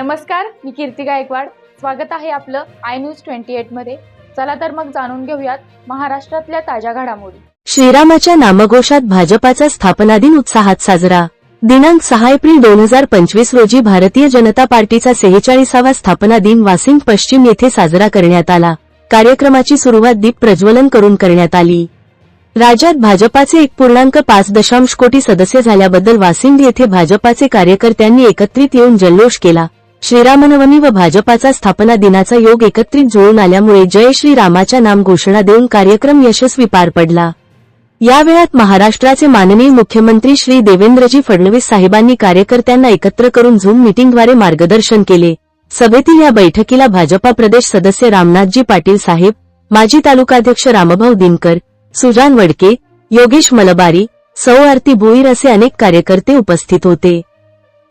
नमस्कार मी कीर्ती गायकवाड. स्वागत आहे आपलं आय न्यूज ट्वेंटी एटमध्ये. चला तर मग जाणून घेऊयात महाराष्ट्रातल्या ताज्या घडामोडी. श्रीरामाच्या नामघोषात भाजपाचा स्थापना दिन उत्साहात साजरा. दिनांक सहा एप्रिल दोन हजार पंचवीस रोजी भारतीय जनता पार्टीचा सेहेचाळीसावा स्थापना दिन वासिंग पश्चिम येथे साजरा करण्यात आला. कार्यक्रमाची सुरुवात दीप प्रज्वलन करून करण्यात आली. राज्यात भाजपाचे एक पूर्णांक पाच दशांश कोटी सदस्य झाल्याबद्दल वासिंद येथे भाजपाचे कार्यकर्त्यांनी एकत्रित येऊन जल्लोष केला. श्रीरामनवमी व भाजपाचा स्थापना दिनाचा योग एकत्रित जुळून आल्यामुळे जय श्रीरामाच्या नाम घोषणा देऊन कार्यक्रम यशस्वी पार पडला. या वेळात महाराष्ट्राचे माननीय मुख्यमंत्री श्री देवेंद्रजी फडणवीस साहेबांनी कार्यकर्त्यांना एकत्र करून झूम मीटिंगद्वारे मार्गदर्शन केले. सभेतील या बैठकीला भाजपा प्रदेश सदस्य रामनाथजी पाटील साहेब माजी तालुकाध्यक्ष रामभाऊ दिनकर सुजान वडके योगेश मलबारी सौ आरती भोईर असे अनेक कार्यकर्ते उपस्थित होते.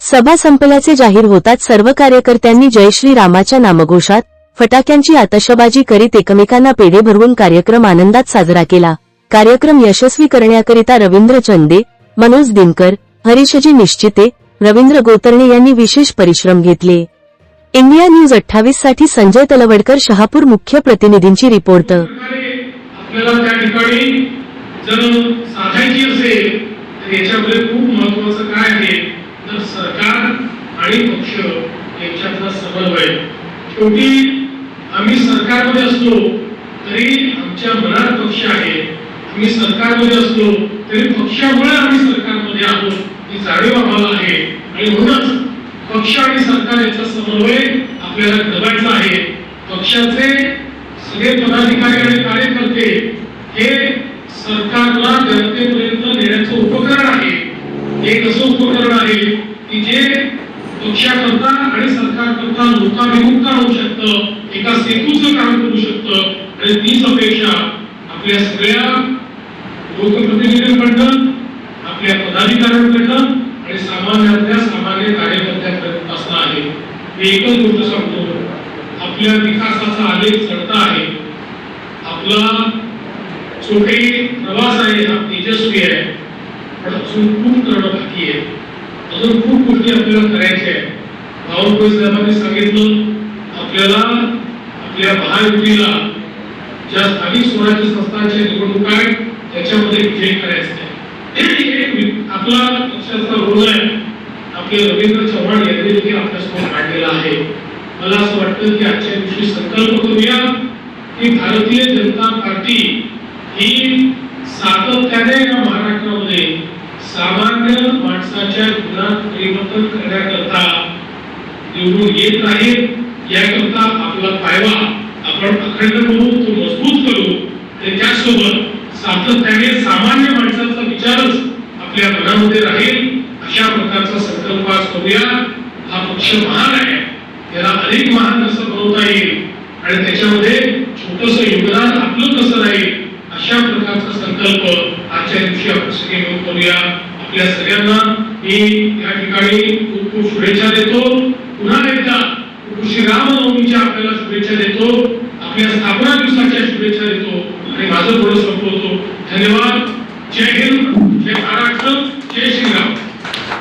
सभा संपल्याचे जाहीर होताच सर्व कार्यकर्त्यांनी जयश्री रामाच्या नामघोषात फटाक्यांची आतषबाजी करीत एकमेकांना पेढे भरवून कार्यक्रम आनंदात साजरा केला. कार्यक्रम यशस्वी करण्याकरिता रवींद्र चंदे मनोज दिनकर हरीशजी निश्चिते रवींद्र गोतर्णे यांनी विशेष परिश्रम घेतले. इंडिया न्यूज अठ्ठावीससाठी संजय तलवडकर शहापूर मुख्य प्रतिनिधींची रिपोर्ट. आपल्याला त्या ठिकाणी जर साधायची असेल तर याच्यामध्ये खूप महत्वाचं काय आहे तर सरकार आणि पक्ष यांच्यातला समन्वय शेवटी आम्ही सरकारमध्ये असलो तरी आमच्या मनात पक्ष आहे. आम्ही सरकारमध्ये असलो तरी पक्षामुळे आम्ही सरकारमध्ये आहोत ही जाणीव आम्हाला आहे. आणि म्हणूनच पक्ष आणि सरकार याचा समन्वय आपल्याला करायचा आहे. पक्षाचे सगळे पदाधिकारी आणि कार्यकर्ते हे सरकारला जनतेपर्यंत नेण्याचं उपकरण आहे. एक असं उपकरण आहे की जे पक्षाकरता आणि सरकारकरता लोकाभिमुख काम होऊ शकतं एका सेतूचं काम करू शकतं. आणि तीच अपेक्षा आपल्या सगळ्या लोकप्रतिनिधींकडनं आपल्या पदाधिकाऱ्यांकडनं आणि सामान्यातल्या सामान्य कार्यकर्त्यांकडे असणं आहे. मी एकच गोष्ट सांगतो. आपल्या विकासाचा आलेख चढता आहे. आपला जो काही प्रवास आहे हा तेजस्वी आहे. पण अजून खूप करणं बाकी आहे. अजून खूप गोष्टी आपल्याला करायच्या आहेत. साहेबांनी सांगितलं आपल्याला आपल्या महायुतीला ज्या स्थानिक स्वराज्य संस्थांच्या निवडणूक आहेत त्याच्यामध्ये विजय करायचे आपला पक्षाचा रोल आहे. आपले रवींद्र चव्हाण यांनी देखील आपल्यासमोर मांडलेला आहे. मला असं वाटतं की आजच्या दिवशी संकल्प करूया की भारतीय जनता पार्टी ही सातत्याने या महाराष्ट्रामध्ये सामान्य माणसाच्या जीवनात परिवर्तन करण्याकरता निवडून येत नाहीत याकरता आपला पायवा आपण अखंड करू तो मजबूत करू. आणि त्याचसोबत सातत्याने सामान्य माणसाचा विचारच आपल्या मनामध्ये राहील. अशा प्रकारचा संकल्प आज करूया. हा पक्ष महान आहे. त्याला अधिक महान असं बनवता येईल. आणि त्याच्यामध्ये छोटस योगदान आपलं कसं राहील अशा प्रकारचा संकल्प आजच्या दिवशी आपण सगळे मिळून करूया. आपल्या सगळ्यांना मी या ठिकाणी खूप खूप शुभेच्छा देतो. रामनवमीच्या आपल्याला शुभेच्छा देतो. आपल्या स्थापना दिवसाच्या